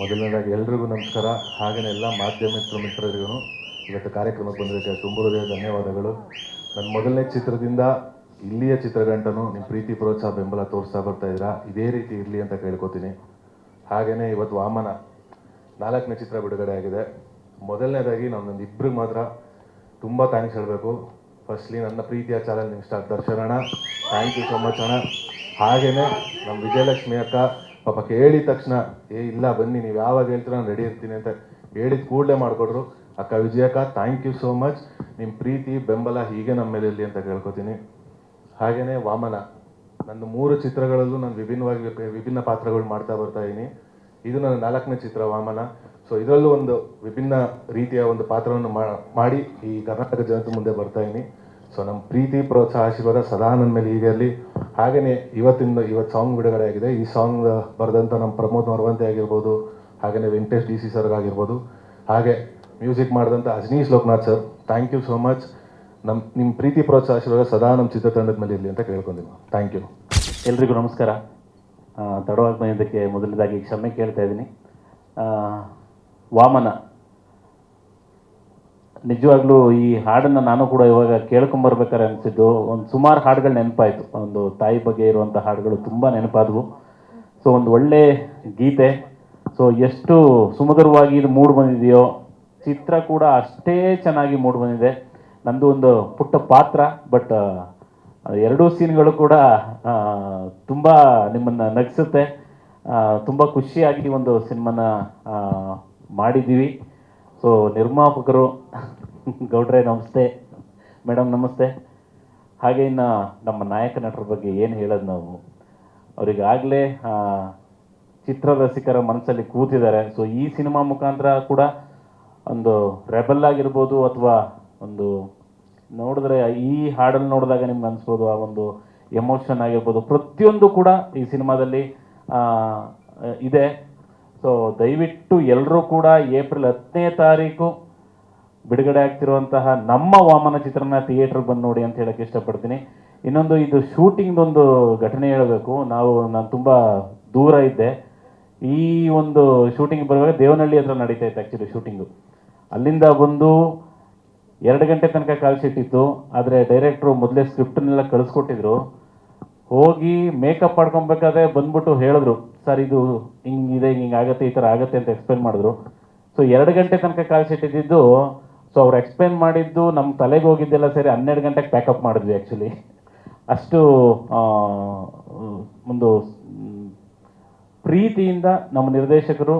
ಮೊದಲನೇದಾಗಿ ಎಲ್ರಿಗೂ ನಮಸ್ಕಾರ. ಹಾಗೆಯೇ ಎಲ್ಲ ಮಾಧ್ಯಮ ಮಿತ್ರರಿಗೂ ಇವತ್ತು ಕಾರ್ಯಕ್ರಮಕ್ಕೆ ಬಂದಿದ್ದಕ್ಕೆ ತುಂಬ ಹೃದಯ ಧನ್ಯವಾದಗಳು. ನನ್ನ ಮೊದಲನೇ ಚಿತ್ರದಿಂದ ಇಲ್ಲಿಯ ಚಿತ್ರಗಂಟನು ನಿಮ್ಮ ಪ್ರೀತಿ, ಪ್ರೋತ್ಸಾಹ, ಬೆಂಬಲ ತೋರಿಸ್ತಾ ಬರ್ತಾ ಇದ್ದೀರಾ? ಇದೇ ರೀತಿ ಇರಲಿ ಅಂತ ಕೇಳ್ಕೊತೀನಿ. ಹಾಗೆಯೇ ಇವತ್ತು ವಾಮನ ನಾಲ್ಕನೇ ಚಿತ್ರ ಬಿಡುಗಡೆ ಆಗಿದೆ. ಮೊದಲನೇದಾಗಿ ನನ್ನ ಇಬ್ಬರಿಗೆ ಮಾತ್ರ ತುಂಬ ಥ್ಯಾಂಕ್ಸ್ ಹೇಳಬೇಕು. ಫಸ್ಟ್ಲಿ ನನ್ನ ಪ್ರೀತಿಯ ಚಾನಲ್ ನಿಮ್ಮ ಸ್ಟಾರ್ ದರ್ಶನ ಥ್ಯಾಂಕ್ ಯು ಸೊ ಮಚ್ ಅಣ್ಣ. ಹಾಗೆಯೇ ನಮ್ಮ ವಿಜಯಲಕ್ಷ್ಮಿ ಅಕ್ಕ ಪಾಪ ಕೇಳಿದ ತಕ್ಷಣ, ಏ, ಇಲ್ಲ, ಬನ್ನಿ, ನೀವು ಯಾವಾಗ ಹೇಳ್ತೀರ ನಾನು ರೆಡಿ ಇರ್ತೀನಿ ಅಂತ ಹೇಳಿದ ಕೂಡಲೇ ಮಾಡಿಕೊಡ್ರು ಅಕ್ಕ ವಿಜಯಕ್ಕ ಥ್ಯಾಂಕ್ ಯು ಸೋ ಮಚ್ ನಿಮ್ಮ ಪ್ರೀತಿ, ಬೆಂಬಲ ಹೀಗೆ ನಮ್ಮ ಮೇಲೆ ಇರಲಿ ಅಂತ ಕೇಳ್ಕೊತೀನಿ. ಹಾಗೆಯೇ ವಾಮನ ನನ್ನ ಮೂರು ಚಿತ್ರಗಳಲ್ಲೂ ನಾನು ವಿಭಿನ್ನವಾಗಿ ವಿಭಿನ್ನ ಪಾತ್ರಗಳು ಮಾಡ್ತಾ ಬರ್ತಾ ಇದ್ದೀನಿ ಇದು ನನ್ನ ನಾಲ್ಕನೇ ಚಿತ್ರ ವಾಮನ. ಸೊ ಇದರಲ್ಲೂ ಒಂದು ವಿಭಿನ್ನ ರೀತಿಯ ಒಂದು ಪಾತ್ರವನ್ನು ಮಾಡಿ ಈ ಕರ್ನಾಟಕ ಜನತೆ ಮುಂದೆ ಬರ್ತಾ ಇದ್ದೀನಿ ಸೊ ನಮ್ಮ ಪ್ರೀತಿ ಪ್ರೋತ್ಸಾಹ ಆಶೀರ್ವಾದ ಸದಾ ನನ್ನ ಮೇಲೆ ಈಗ ಇರಲಿ. ಹಾಗೆಯೇ ಇವತ್ತಿಂದ ಇವತ್ತು ಸಾಂಗ್ ಬಿಡುಗಡೆ ಆಗಿದೆ ಈ ಸಾಂಗ್ ಬರೆದಂಥ ನಮ್ಮ ಪ್ರಮೋದ್ ಮರವಂತೆ ಆಗಿರ್ಬೋದು ಹಾಗೆಯೇ ವೆಂಕಟೇಶ್ ಡಿ ಸಿ ಸರ್ಗಾಗಿರ್ಬೋದು ಹಾಗೆ ಮ್ಯೂಸಿಕ್ ಮಾಡಿದಂಥ Ajaneesh Loknath sir thank you so much ನಮ್ಮ ನಿಮ್ಮ ಪ್ರೀತಿ ಪ್ರೋತ್ಸಾಹ ಆಶೀರ್ವಾದ ಸದಾ ನಮ್ಮ ಚಿತ್ರತಂಡದ ಮೇಲೆ ಇರಲಿ ಅಂತ ಕೇಳ್ಕೊಂಡಿದ್ದೀನಿ ಥ್ಯಾಂಕ್ ಯು ಎಲ್ರಿಗೂ ನಮಸ್ಕಾರ. ತಡವಾಗಿ ಬಂದಿದ್ದಕ್ಕೆ ಮೊದಲನೇದಾಗಿ ಕ್ಷಮೆ ಕೇಳ್ತಾ ಇದ್ದೀನಿ. ವಾಮನ ನಿಜವಾಗ್ಲೂ ಈ ಹಾಡನ್ನು ನಾನು ಕೂಡ ಇವಾಗ ಕೇಳ್ಕೊಂಬರ್ಬೇಕಾರೆ ಅನಿಸಿದ್ದು, ಒಂದು ಸುಮಾರು ಹಾಡುಗಳು ನೆನಪಾಯಿತು. ಒಂದು ತಾಯಿ ಬಗ್ಗೆ ಇರುವಂಥ ಹಾಡುಗಳು ತುಂಬ ನೆನಪಾದವು. ಸೊ ಒಂದು ಒಳ್ಳೆ ಗೀತೆ. ಸೊ ಎಷ್ಟು ಸುಮಧುರವಾಗಿ ಇದು ಮೂಡ್ ಬಂದಿದೆಯೋ, ಚಿತ್ರ ಕೂಡ ಅಷ್ಟೇ ಚೆನ್ನಾಗಿ ಮೂಡ್ ಬಂದಿದೆ. ನಂದು ಒಂದು ಪುಟ್ಟ ಪಾತ್ರ, ಬಟ್ ಎರಡೂ ಸೀನ್ಗಳು ಕೂಡ ತುಂಬ ನಿಮ್ಮನ್ನು ನಗಿಸುತ್ತೆ. ತುಂಬ ಖುಷಿಯಾಗಿ ಒಂದು ಸಿನಿಮಾನ ಮಾಡಿದ್ದೀವಿ. ಸೊ ನಿರ್ಮಾಪಕರು, ಗೌಡ್ರೆ ನಮಸ್ತೆ. ಮೇಡಮ್ ನಮಸ್ತೆ. ಹಾಗೆ ಇನ್ನು ನಮ್ಮ ನಾಯಕ ನಟರ ಬಗ್ಗೆ ಏನು ಹೇಳೋದು ನಾವು? ಅವರಿಗಾಗಲೇ ಚಿತ್ರ ರಸಿಕರ ಮನಸ್ಸಲ್ಲಿ ಕೂತಿದ್ದಾರೆ. ಸೊ ಈ ಸಿನಿಮಾ ಮುಖಾಂತರ ಕೂಡ ಒಂದು ರೆಬಲ್ ಆಗಿರ್ಬೋದು ಅಥವಾ ಒಂದು ನೋಡಿದ್ರೆ ಈ ಹಾಡನ್ನು ನೋಡಿದಾಗ ನಿಮ್ಗೆ ಅನಿಸ್ಬೋದು, ಆ ಒಂದು ಎಮೋಷನ್ ಆಗಿರ್ಬೋದು. ಪ್ರತಿಯೊಂದು ಕೂಡ ಈ ಸಿನಿಮಾದಲ್ಲಿ ಇದೆ. ಸೊ ದಯವಿಟ್ಟು ಎಲ್ಲರೂ ಕೂಡ ಏಪ್ರಿಲ್ ಹತ್ತನೇ ತಾರೀಕು ಬಿಡುಗಡೆ ಆಗ್ತಿರುವಂತಹ ನಮ್ಮ ವಾಮನ ಚಿತ್ರನ ಥಿಯೇಟರ್ ಬಂದು ನೋಡಿ ಅಂತ ಹೇಳಕ್ಕೆ ಇಷ್ಟಪಡ್ತೀನಿ. ಇನ್ನೊಂದು ಇದು ಶೂಟಿಂಗ್ ಒಂದು ಘಟನೆ ಹೇಳಬೇಕು. ನಾವು, ನಾನು ತುಂಬ ದೂರ ಇದ್ದೆ. ಈ ಒಂದು ಶೂಟಿಂಗ್ ಬರುವಾಗ ದೇವನಹಳ್ಳಿ ಹತ್ರ ನಡೀತಾ ಇತ್ತು ಆ್ಯಕ್ಚುಲಿ ಶೂಟಿಂಗು ಅಲ್ಲಿಂದ ಬಂದು ಎರಡು ಗಂಟೆ ತನಕ ಕಾಲ್ ಶೀಟ್ ಇತ್ತು. ಆದರೆ ಡೈರೆಕ್ಟ್ರು ಮೊದಲೇ ಸ್ಕ್ರಿಪ್ಟನ್ನೆಲ್ಲ ಕಳಿಸ್ಕೊಟ್ಟಿದ್ರು. ಹೋಗಿ ಮೇಕಪ್ ಮಾಡ್ಕೊಬೇಕಾದ್ರೆ ಬಂದ್ಬಿಟ್ಟು ಹೇಳಿದ್ರು. ಸರ್, ಇದು ಹಿಂಗಿದೆ ಹಿಂಗೆ ಆಗುತ್ತೆ, ಈ ಥರ ಆಗುತ್ತೆ ಅಂತ ಎಕ್ಸ್ಪ್ಲೇನ್ ಮಾಡಿದ್ರು. ಸೊ ಎರಡು ಗಂಟೆ ತನಕ ಇದ್ದಿದ್ದು ಸೊ ಅವ್ರು ಎಕ್ಸ್ಪ್ಲೇನ್ ಮಾಡಿದ್ದು ನಮ್ಮ ತಲೆಗೆ ಹೋಗಿದ್ದೆಲ್ಲ ಸರಿ ಹನ್ನೆರಡು ಗಂಟೆಗೆ ಪ್ಯಾಕಪ್ ಮಾಡಿದ್ವಿ ಆ್ಯಕ್ಚುಲಿ ಅಷ್ಟು ಒಂದು ಪ್ರೀತಿಯಿಂದ ನಮ್ಮ ನಿರ್ದೇಶಕರು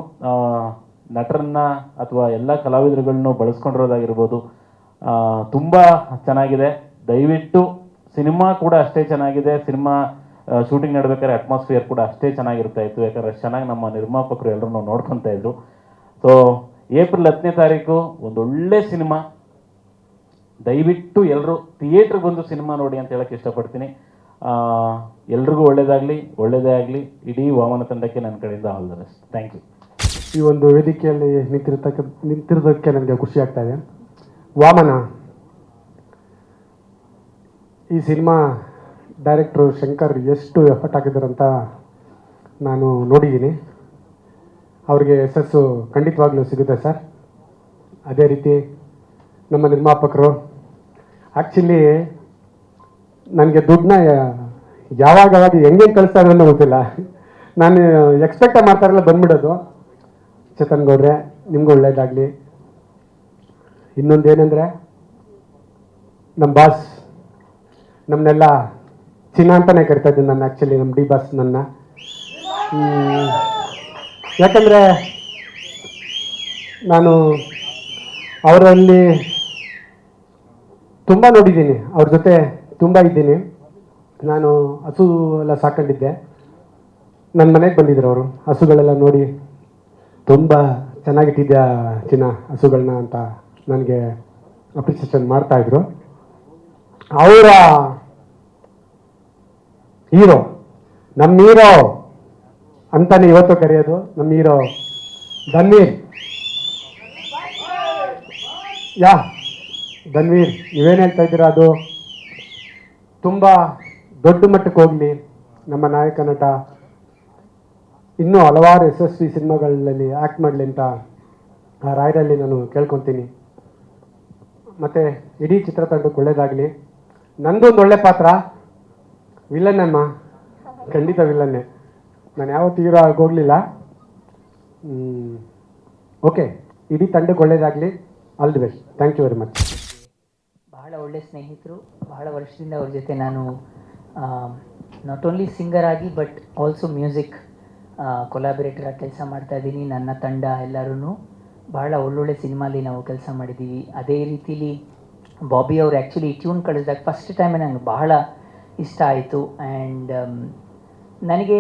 ನಟರನ್ನ ಅಥವಾ ಎಲ್ಲ ಕಲಾವಿದರುಗಳನ್ನು ಬಳಸ್ಕೊಂಡಿರೋದಾಗಿರ್ಬೋದು ತುಂಬ ಚೆನ್ನಾಗಿದೆ. ದಯವಿಟ್ಟು ಸಿನಿಮಾ ಕೂಡ ಅಷ್ಟೇ ಚೆನ್ನಾಗಿದೆ. ಸಿನಿಮಾ ಶೂಟಿಂಗ್ ನಡ್ಬೇಕಾದ್ರೆ ಅಟ್ಮಾಸ್ಫಿಯರ್ ಕೂಡ ಅಷ್ಟೇ ಚೆನ್ನಾಗಿರ್ತಾ ಇತ್ತು ಯಾಕಂದ್ರೆ ಚೆನ್ನಾಗಿ ನಮ್ಮ ನಿರ್ಮಾಪಕರು ಎಲ್ಲರೂ ನೋಡ್ಕೊತಾ ಇದ್ರು. ಸೊ ಏಪ್ರಿಲ್ ಹತ್ತನೇ ತಾರೀಕು ಒಂದು ಒಳ್ಳೆ ಸಿನಿಮಾ ದಯವಿಟ್ಟು ಎಲ್ಲರೂ ಥಿಯೇಟ್ರಿಗೆ ಬಂದು ಸಿನಿಮಾ ನೋಡಿ ಅಂತ ಹೇಳಕ್ಕೆ ಇಷ್ಟಪಡ್ತೀನಿ. ಎಲ್ರಿಗೂ ಒಳ್ಳೇದಾಗಲಿ, ಒಳ್ಳೇದೇ ಆಗಲಿ. ಇಡೀ ವಾಮನ ತಂಡಕ್ಕೆ ನನ್ನ ಕಡೆಯಿಂದ all the best thank you ಈ ಒಂದು ವೇದಿಕೆಯಲ್ಲಿ ನಿಂತಿರ್ತಕ್ಕ, ನಿಂತಿರೋದಕ್ಕೆ ನನಗೆ ಖುಷಿ ಆಗ್ತಾ ಇದೆ. ವಾಮನ, ಈ ಸಿನಿಮಾ ಡೈರೆಕ್ಟ್ರು ಶಂಕರ್ ಎಷ್ಟು ಎಫರ್ಟ್ ಹಾಕಿದ್ದಾರಂತ ನಾನು ನೋಡಿದ್ದೀನಿ. ಅವ್ರಿಗೆ ಯಶಸ್ಸು ಖಂಡಿತವಾಗ್ಲೂ ಸಿಗುತ್ತೆ ಸರ್. ಅದೇ ರೀತಿ ನಮ್ಮ ನಿರ್ಮಾಪಕರು ಆ್ಯಕ್ಚುಲಿ ನನಗೆ ದುಡ್ಡನ್ನ ಯಾವಾಗ ಯಾವಾಗ ಹೆಂಗೆ ಕಳಿಸ್ತಾರೆ ಅನ್ನೋ ಗೊತ್ತಿಲ್ಲ. ನಾನು ಎಕ್ಸ್ಪೆಕ್ಟ್ ಮಾಡ್ತಾರಲ್ಲ ಬಂದ್ಬಿಡೋದು. ಚೇತನ್ ಗೌಡ್ರೆ, ನಿಮ್ಗೆ ಒಳ್ಳೇದಾಗಲಿ. ಇನ್ನೊಂದೇನೆಂದರೆ ನಮ್ಮ ಬಾಸ್ ನಮ್ಮನ್ನೆಲ್ಲ ಚಿನ್ನ ಅಂತಲೇ ಕರಿತಾ ಇದ್ದೀನಿ ನನ್ನ ಆ್ಯಕ್ಚುಲಿ ನಮ್ಮ ಡಿ ಬಾಸ್ ನನ್ನ. ಯಾಕಂದರೆ ನಾನು ಅವರಲ್ಲಿ ತುಂಬ ನೋಡಿದ್ದೀನಿ, ಅವ್ರ ಜೊತೆ ತುಂಬ ಇದ್ದೀನಿ. ನಾನು ಹಸು ಎಲ್ಲ ಸಾಕೊಂಡಿದ್ದೆ. ನನ್ನ ಮನೆಗೆ ಬಂದಿದ್ರು ಅವರು, ಹಸುಗಳೆಲ್ಲ ನೋಡಿ ತುಂಬ ಚೆನ್ನಾಗಿಟ್ಟಿದ್ಯಾ ಚಿನ್ನ ಹಸುಗಳನ್ನ ಅಂತ ನನಗೆ ಅಪ್ರಿಸಿಯೇಷನ್ ಮಾಡ್ತಾಯಿದ್ರು ಅವರ ಹೀರೋ. ನಮ್ಮ ಹೀರೋ ಅಂತಾನೆ ಇವತ್ತು ಕರೆಯೋದು. ನಮ್ಮ ಹೀರೋ ಧನ್ವೀರ್. ಯಾ, ಧನ್ವೀರ್, ನೀವೇನು ಹೇಳ್ತಾ ಇದ್ದೀರಾ ಅದು? ತುಂಬ ದೊಡ್ಡ ಮಟ್ಟಕ್ಕೆ ಹೋಗಲಿ ನಮ್ಮ ನಾಯಕ ನಟ. ಇನ್ನೂ ಹಲವಾರು ಯಶಸ್ವಿ ಸಿನಿಮಾಗಳಲ್ಲಿ ಆ್ಯಕ್ಟ್ ಮಾಡಲಿ ಅಂತ ಆ ರಾಯರಲ್ಲಿ ನಾನು ಕೇಳ್ಕೊತೀನಿ. ಮತ್ತು ಇಡೀ ಚಿತ್ರತಂಡಕ್ಕೆ ಒಳ್ಳೇದಾಗಲಿ. ನಂದೊಂದು ಒಳ್ಳೆ ಪಾತ್ರ. ವಿಲನ್ ಅಮ್ಮ. ಖಂಡಿತ ವಿಲನ್ನೇ. ನಾನು ಯಾವತ್ತೂ ಹೀರೋ ಆಗೋಗ್ಲಿಲ್ಲ ಓಕೆ, ಇಡೀ ತಂಡಕ್ಕೆ ಒಳ್ಳೇದಾಗಲಿ. All the best thank you very much ಬಹಳ ಒಳ್ಳೆ ಸ್ನೇಹಿತರು. ಬಹಳ ವರ್ಷದಿಂದ ಅವ್ರ ಜೊತೆ ನಾನು ನಾಟ್ ಓನ್ಲಿ ಸಿಂಗರ್ ಆಗಿ ಬಟ್ ಆಲ್ಸೋ ಮ್ಯೂಸಿಕ್ ಕೊಲಾಬರೇಟರ್ ಆಗಿ ಕೆಲಸ ಮಾಡ್ತಾ ಇದ್ದೀನಿ, ನನ್ನ ತಂಡ ಎಲ್ಲರೂ ಬಹಳ ಒಳ್ಳೊಳ್ಳೆ ಸಿನಿಮಾಲಿ ನಾವು ಕೆಲಸ ಮಾಡಿದ್ದೀವಿ. ಅದೇ ರೀತಿಲಿ ಬಾಬಿ ಅವರು ಆ್ಯಕ್ಚುಲಿ ಟ್ಯೂನ್ ಕಳಿಸಿದಾಗ ಫಸ್ಟ್ ಟೈಮೇ ನನಗೆ ಬಹಳ ಇಷ್ಟ ಆಯಿತು. ಆ್ಯಂಡ್ ನನಗೆ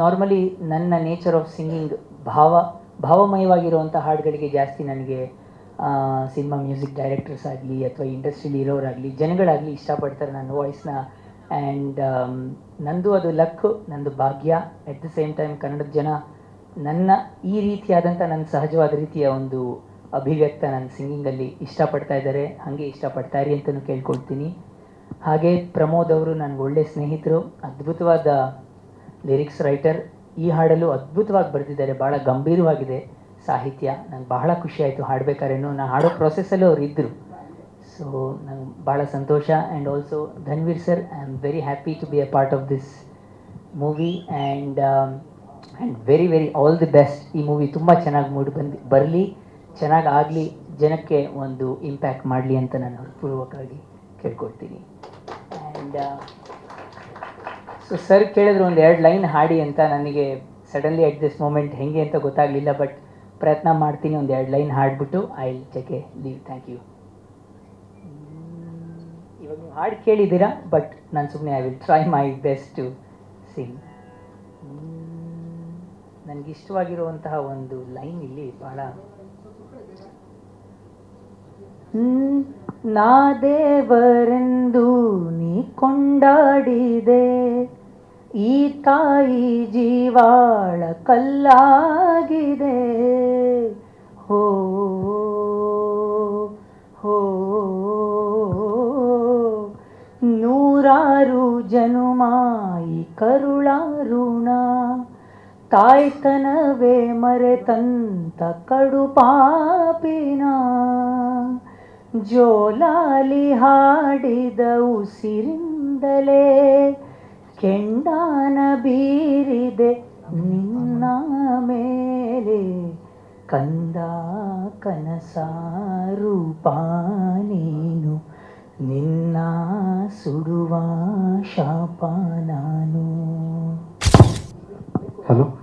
ನಾರ್ಮಲಿ ನನ್ನ ನೇಚರ್ ಆಫ್ ಸಿಂಗಿಂಗ್ ಭಾವ, ಭಾವಮಯವಾಗಿರುವಂಥ ಹಾಡುಗಳಿಗೆ ಜಾಸ್ತಿ ನನಗೆ ಸಿನಿಮಾ ಮ್ಯೂಸಿಕ್ ಡೈರೆಕ್ಟರ್ಸ್ ಆಗಲಿ ಅಥವಾ ಇಂಡಸ್ಟ್ರೀಲಿ ಇರೋರಾಗಲಿ ಜನಗಳಾಗಲಿ ಇಷ್ಟಪಡ್ತಾರೆ ನನ್ನ ವಾಯ್ಸ್ನ ಆ್ಯಂಡ್ ನಂದು ಅದು ಲಕ್ ನಂದು ಭಾಗ್ಯ. ಎಟ್ ದ ಸೇಮ್ ಟೈಮ್ ಕನ್ನಡದ ಜನ ನನ್ನ ಈ ರೀತಿಯಾದಂಥ ನನ್ನ ಸಹಜವಾದ ರೀತಿಯ ಒಂದು ಅಭಿವ್ಯಕ್ತ ನನ್ನ ಸಿಂಗಿಂಗಲ್ಲಿ ಇಷ್ಟಪಡ್ತಾ ಇದ್ದಾರೆ. ಹಾಗೆ ಇಷ್ಟಪಡ್ತಾ ಇರಿ ಅಂತಲೂ ಕೇಳ್ಕೊಳ್ತೀನಿ. ಹಾಗೆ ಪ್ರಮೋದ್ ಅವರು ನನಗೆ ಒಳ್ಳೆ ಸ್ನೇಹಿತರು, ಅದ್ಭುತವಾದ ಲಿರಿಕ್ಸ್ ರೈಟರ್. ಈ ಹಾಡಲ್ಲೂ ಅದ್ಭುತವಾಗಿ ಬರೆದಿದ್ದಾರೆ ಭಾಳ ಗಂಭೀರವಾಗಿದೆ ಸಾಹಿತ್ಯ. ನಂಗೆ ಬಹಳ ಖುಷಿ ಆಯಿತು ಹಾಡ್ಬೇಕಾದ್ರೇನು ನಾನು ಹಾಡೋ ಪ್ರೊಸೆಸ್ಸಲ್ಲೂ ಅವರು ಇದ್ದರು ಸೊ ನಂಗೆ ಭಾಳ ಸಂತೋಷ. And also Dhanveer sir I am very happy to be a part of this movie and and very very all the best ಈ ಮೂವಿ ತುಂಬ ಚೆನ್ನಾಗಿ ಮೂಡಿ ಬಂದು, ಬರಲಿ. ಚೆನ್ನಾಗಿ ಆಗಲಿ. ಜನಕ್ಕೆ ಒಂದು ಇಂಪ್ಯಾಕ್ಟ್ ಮಾಡಲಿ ಅಂತ ನಾನು ಹೃತ್ಪೂರ್ವಕವಾಗಿ ಕೇಳ್ಕೊಳ್ತೀನಿ. ಆ್ಯಂಡ್ ಸೊ ಸರ್ ಕೇಳಿದ್ರು ಒಂದು ಎರಡು ಲೈನ್ ಹಾಡಿ ಅಂತ ನನಗೆ ಸಡನ್ಲಿ ಅಟ್ ದಿಸ್ ಮೂಮೆಂಟ್ ಹೆಂಗೆ ಅಂತ ಗೊತ್ತಾಗಲಿಲ್ಲ ಬಟ್ ಪ್ರಯತ್ನ ಮಾಡ್ತೀನಿ ಒಂದು ಎರಡು line ಹಾಡ್ಬಿಟ್ಟು I take a leave thank you ಇವಾಗ ನೀವು ಹಾಡು ಕೇಳಿದ್ದೀರಾ ಬಟ್ ನಾನು ಸುಮ್ಮನೆ I will try my best to sing ನನಗಿಷ್ಟವಾಗಿರುವಂತಹ ಒಂದು ಲೈನ್ ಇಲ್ಲಿ ಭಾಳ ನಾ ದೇವರೆಂದು ನೀ ಕೊಂಡಾಡಿದೆ. ಈ ತಾಯಿ ಜೀವಾಳ ಕಲ್ಲಾಗಿದೆ. ಹೋ ಹೋ, ನೂರಾರು ಜನುಮಾಯಿ ಕರುಳಾರುಣ. ತಾಯ್ತನವೇ ಮರೆತಂತ ಕಡು ಪಾಪಿನ ಜೋಲಾಲಿ ಹಾಡಿದ ಉಸಿರಿಂದಲೇ ಕೆಂಡಾನ ಬೀರಿದೆ ನಿನ್ನ ಮೇಲೆ. ಕಂದ ಕನಸ ರೂಪ ನೀನು, ನಿನ್ನ ಸುಡುವ ಶಾಪ ನಾನು. ಹಲೋ.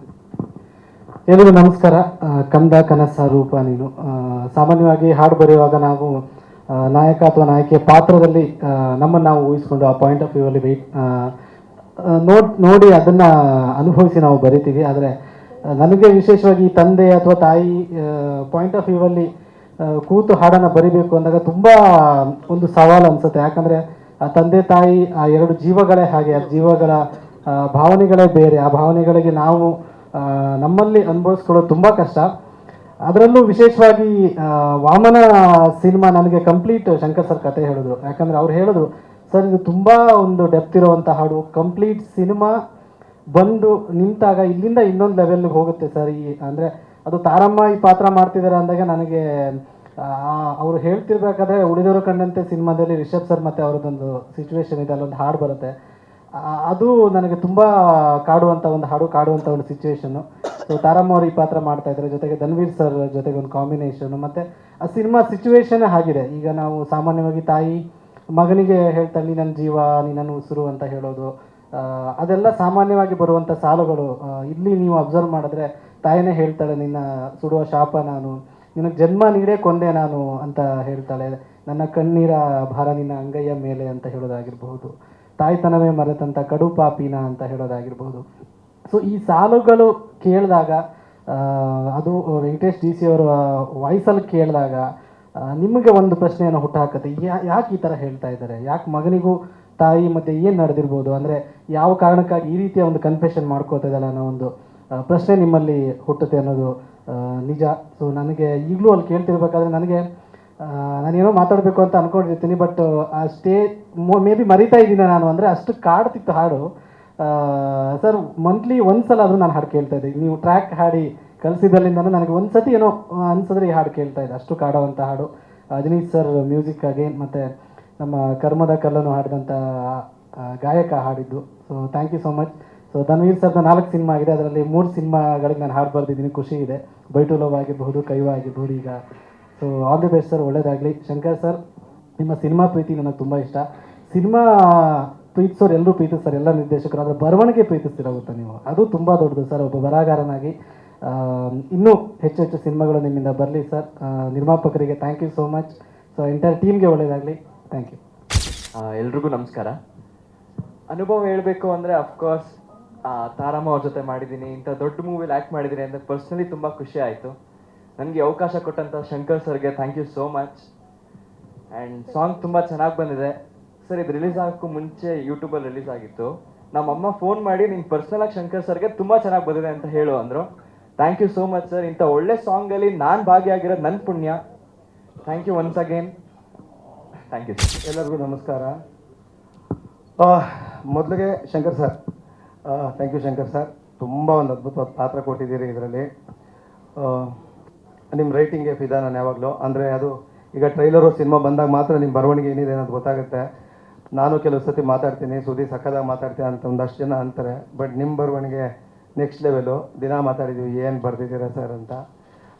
ಎಲ್ರಿಗೂ ನಮಸ್ಕಾರ. ಕಂದ ಕನಸ ರೂಪ ನೀನು. ಸಾಮಾನ್ಯವಾಗಿ ಹಾಡು ಬರೆಯುವಾಗ ನಾವು ನಾಯಕ ಅಥವಾ ನಾಯಕಿಯ ಪಾತ್ರದಲ್ಲಿ ನಮ್ಮನ್ನು ನಾವು ಊಹಿಸಿಕೊಂಡು ಆ ಪಾಯಿಂಟ್ ಆಫ್ ವ್ಯೂ ಅಲ್ಲಿ ವೆಯ್ಟ್ ನೋಡ್, ನೋಡಿ ಅದನ್ನು ಅನುಭವಿಸಿ ನಾವು ಬರಿತೀವಿ. ಆದರೆ ನನಗೆ ವಿಶೇಷವಾಗಿ ತಂದೆ ಅಥವಾ ತಾಯಿ ಪಾಯಿಂಟ್ ಆಫ್ ವ್ಯೂ ಅಲ್ಲಿ ಕೂತು ಹಾಡನ್ನು ಬರಿಬೇಕು ಅಂದಾಗ ತುಂಬ ಒಂದು ಸವಾಲು ಅನಿಸುತ್ತೆ. ಯಾಕಂದರೆ, ಆ ತಂದೆ, ತಾಯಿ, ಆ ಎರಡು ಜೀವಗಳೇ ಹಾಗೆ. ಆ ಜೀವಗಳ ಭಾವನೆಗಳೇ ಬೇರೆ. ಆ ಭಾವನೆಗಳಿಗೆ ನಾವು ನಮ್ಮಲ್ಲಿ ಅನುಭವಿಸ್ಕೊಳ್ಳೋದು ತುಂಬ ಕಷ್ಟ. ಅದರಲ್ಲೂ ವಿಶೇಷವಾಗಿ ವಾಮನ ಸಿನಿಮಾ ನನಗೆ ಕಂಪ್ಲೀಟ್ ಶಂಕರ್ ಸರ್ ಕತೆ ಹೇಳಿದ್ರು. ಯಾಕಂದರೆ ಅವ್ರು ಹೇಳಿದ್ರು, ಸರ್, ಇದು ತುಂಬ ಒಂದು ಡೆಪ್ತ್ ಇರುವಂಥ ಹಾಡು. ಕಂಪ್ಲೀಟ್ ಸಿನಿಮಾ ಬಂದು ನಿಂತಾಗ ಇಲ್ಲಿಂದ ಇನ್ನೊಂದು ಲೆವೆಲ್ಗೆ ಹೋಗುತ್ತೆ ಸರ್ ಈ, ಅಂದರೆ ಅದು ತಾರಮ್ಮ ಈ ಪಾತ್ರ ಮಾಡ್ತಿದ್ದಾರೆ ಅಂದಾಗ ನನಗೆ ಅವರು ಹೇಳ್ತಿರ್ಬೇಕಾದ್ರೆ ಉಳಿದವರು ಕಂಡಂತೆ ಸಿನಿಮಾದಲ್ಲಿ ರಿಷಬ್ ಸರ್ ಮತ್ತು ಅವ್ರದ್ದೊಂದು ಸಿಚುವೇಶನ್ ಇದೆ, ಅಲ್ಲೊಂದು ಹಾಡು ಬರುತ್ತೆ. ಅದು ನನಗೆ ತುಂಬ ಕಾಡುವಂಥ ಒಂದು ಹಾಡು ಕಾಡುವಂಥ ಒಂದು ಸಿಚುವೇಶನ್ನು ಸೊ ತಾರಮ್ಮ ಈ ಪಾತ್ರ ಮಾಡ್ತಾ ಇದ್ದಾರೆ. ಜೊತೆಗೆ ಧನ್ವೀರ್ ಸರ್ ಜೊತೆಗೆ ಒಂದು ಕಾಂಬಿನೇಷನ್ ಮತ್ತು ಆ ಸಿನಿಮಾ ಸಿಚುವೇಶನ್ ಆಗಿದೆ. ಈಗ ನಾವು ಸಾಮಾನ್ಯವಾಗಿ ತಾಯಿ ಮಗನಿಗೆ ಹೇಳ್ತಾಳೆ ನೀ ನನ್ನ ಜೀವ ನೀ ನನ್ನ ಉಸಿರು ಅಂತ ಹೇಳೋದು ಅದೆಲ್ಲ ಸಾಮಾನ್ಯವಾಗಿ ಬರುವಂಥ ಸಾಲುಗಳು. ಇಲ್ಲಿ ನೀವು ಅಬ್ಸರ್ವ್ ಮಾಡಿದ್ರೆ ತಾಯಿನೇ ಹೇಳ್ತಾಳೆ, ನಿನ್ನ ಸುಡುವ ಶಾಪ ನಾನು, ನಿನಗೆ ಜನ್ಮ ನೀಡೇ ಕೊಂದೆ ನಾನು ಅಂತ ಹೇಳ್ತಾಳೆ. ನನ್ನ ಕಣ್ಣೀರ ಭಾರ ನಿನ್ನ ಅಂಗೈಯ ಮೇಲೆ ಅಂತ ಹೇಳೋದಾಗಿರ್ಬಹುದು. ತಾಯ್ತನವೇ ಮರೆತಂತ ಕಡು ಪಾಪಿನ ಅಂತ ಹೇಳೋದಾಗಿರ್ಬಹುದು. ಸೊ ಈ ಸಾಲುಗಳು ಕೇಳಿದಾಗ ಅದು ವೆಂಕಟೇಶ್ ಡಿ ಸಿ ಅವರ ವಾಯ್ಸಲ್ಲಿ ಕೇಳಿದಾಗ ನಿಮಗೆ ಒಂದು ಪ್ರಶ್ನೆಯನ್ನು ಹುಟ್ಟುಹಾಕತ್ತೆ ಹಾಕುತ್ತೆ ಯಾಕೆ ಈ ಥರ ಹೇಳ್ತಾ ಇದ್ದಾರೆ? ಯಾಕೆ ಮಗನಿಗೂ ತಾಯಿ ಮತ್ತೆ ಏನು ನಡೆದಿರ್ಬೋದು? ಅಂದರೆ ಯಾವ ಕಾರಣಕ್ಕಾಗಿ ಈ ರೀತಿಯ ಒಂದು ಕನ್ಫೆಷನ್ ಮಾಡ್ಕೋತಾ ಇದ್ದಾರೆ ಅನ್ನೋ ಒಂದು ಪ್ರಶ್ನೆ ನಿಮ್ಮಲ್ಲಿ ಹುಟ್ಟುತ್ತೆ ಅನ್ನೋದು ನಿಜ. ಸೊ ನನಗೆ ಈಗಲೂ ಅಲ್ಲಿ ಕೇಳ್ತಿರ್ಬೇಕಾದ್ರೆ ನನಗೆ ನಾನೇನೋ ಮಾತಾಡಬೇಕು ಅಂತ ಅನ್ಕೊಂಡಿರ್ತೀನಿ ಬಟ್ ಸ್ಟೇ ಮೇ ಬಿ ಮರಿತಾ ಇದ್ದೀನಿ ನಾನು ಅಂದರೆ ಅಷ್ಟು ಕಾಡ್ತಿತ್ತು ಹಾಡು. ಸರ್ ಮಂತ್ಲಿ ಒಂದು ಸಲ ಆದರೂ ನಾನು ಹಾಡು ಕೇಳ್ತಾ ಇದ್ದೆ. ನೀವು ಟ್ರ್ಯಾಕ್ ಹಾಡಿ ಕಲಿಸಿದಲ್ಲಿಂದ ನನಗೆ ಒಂದು ಸತಿ ಏನೋ ಅನ್ಸಿದ್ರೆ ಈ ಹಾಡು ಕೇಳ್ತಾ ಇದ್ದೆ. ಅಷ್ಟು ಕಾಡುವಂಥ ಹಾಡು. ಅಜನೀಶ್ ಸರ್ ಮ್ಯೂಸಿಕ್ ಅಗೇನ್ ಮತ್ತು ನಮ್ಮ ಕರ್ಮದ ಕಲ್ಲನ್ನು ಹಾಡಿದಂಥ ಗಾಯಕ ಹಾಡಿದ್ದು. So thank you so much so Dhanveer ಸರ್ನ ನಾಲ್ಕು ಸಿನಿಮಾ ಆಗಿದೆ. ಅದರಲ್ಲಿ ಮೂರು ಸಿನಿಮಾಗಳಿಗೆ ನಾನು ಹಾಡು ಬರೆದಿದ್ದೀನಿ. ಖುಷಿ ಇದೆ. ಬೈಟು ಲವ್ ಆಗಿರಬಹುದು ಕೈವ ಆಗಿರ್ಬೋದು ಈಗ. So all the best sir ಒಳ್ಳೇದಾಗಲಿ. ಶಂಕರ್ ಸರ್, ನಿಮ್ಮ ಸಿನಿಮಾ ಪ್ರೀತಿ ನನಗೆ ತುಂಬ ಇಷ್ಟ. ಸಿನಿಮಾ ಪ್ರೀತಿಸೋರು ಎಲ್ಲರೂ ಪ್ರೀತಿಸ್ತಾರೆ, ಎಲ್ಲ ನಿರ್ದೇಶಕರು, ಆದರೆ ಬರವಣಿಗೆ ಪ್ರೀತಿಸ್ತೀರ ಗೊತ್ತಾ ನೀವು? ಅದು ತುಂಬ ದೊಡ್ಡದು ಸರ್, ಒಬ್ಬ ಬರಹಗಾರನಾಗಿ. ಇನ್ನೂ ಹೆಚ್ಚು ಹೆಚ್ಚು ಸಿನಿಮಾಗಳು ನಿಮ್ಮಿಂದ ಬರಲಿ sir. ನಿರ್ಮಾಪಕರಿಗೆ thank you so much so entire ಟೀಮ್ಗೆ ಒಳ್ಳೆಯದಾಗಲಿ ಥ್ಯಾಂಕ್ ಯು ಎಲ್ರಿಗೂ ನಮಸ್ಕಾರ. ಅನುಭವ ಹೇಳಬೇಕು ಅಂದರೆ ಅಫ್ಕೋರ್ಸ್ ತಾರಮ್ಮ ಅವ್ರ ಜೊತೆ ಮಾಡಿದ್ದೀನಿ. ಇಂಥ ದೊಡ್ಡ ಮೂವಿಲಿ ಆ್ಯಕ್ಟ್ ಮಾಡಿದ್ದೀನಿ ಅಂದರೆ ಪರ್ಸ್ನಲಿ ತುಂಬ ಖುಷಿ ಆಯಿತು. ನನಗೆ ಅವಕಾಶ ಕೊಟ್ಟಂಥ ಶಂಕರ್ ಸರ್ಗೆ thank you so much and song ತುಂಬ ಚೆನ್ನಾಗಿ ಬಂದಿದೆ. ಸರ್ ಇದು ರಿಲೀಸ್ ಆಗಕ್ಕೂ ಮುಂಚೆ ಯೂಟ್ಯೂಬಲ್ಲಿ ರಿಲೀಸ್ ಆಗಿತ್ತು. ನಮ್ಮಮ್ಮ ಫೋನ್ ಮಾಡಿ ನಿನ್ನ ಪರ್ಸನಾಗಿ ಶಂಕರ್ ಸರ್ಗೆ ತುಂಬ ಚೆನ್ನಾಗಿ ಬಂದಿದೆ ಅಂತ ಹೇಳು ಅಂದರು. Thank you so much sir ಇಂಥ ಒಳ್ಳೆ ಸಾಂಗಲ್ಲಿ ನಾನು ಭಾಗಿಯಾಗಿರೋದು ನನ್ನ ಪುಣ್ಯ. Thank you once again thank you ಎಲ್ಲರಿಗೂ ನಮಸ್ಕಾರ. ಮೊದಲಿಗೆ Shankar sir thank you Shankar sir. ತುಂಬ ಒಂದು ಅದ್ಭುತವಾದ ಪಾತ್ರ ಕೊಟ್ಟಿದ್ದೀರಿ ಇದರಲ್ಲಿ. ನಿಮ್ಮ ರೈಟಿಂಗ್ಗೆ ಫಿದಾ ನಾನು ಯಾವಾಗಲೂ. ಅಂದರೆ ಅದು ಈಗ ಟ್ರೈಲರು ಸಿನಿಮಾ ಬಂದಾಗ ಮಾತ್ರ ನಿಮ್ಮ ಬರವಣಿಗೆ ಏನಿದೆ ಅನ್ನೋದು ಗೊತ್ತಾಗುತ್ತೆ. ನಾನು ಕೆಲವು ಸತಿ ಮಾತಾಡ್ತೀನಿ ಸುದ್ದಿ ಸಕ್ಕದಾಗ ಮಾತಾಡ್ತೀನಿ ಅಂತ ಒಂದಷ್ಟು ಜನ ಅಂತಾರೆ, ಬಟ್ ನಿಮ್ಮ ಬರವಣಿಗೆ ನೆಕ್ಸ್ಟ್ ಲೆವೆಲು ದಿನ ಮಾತಾಡಿದ್ದೀವಿ ಏನು ಬರ್ದಿದ್ದೀರಾ ಸರ್ ಅಂತ.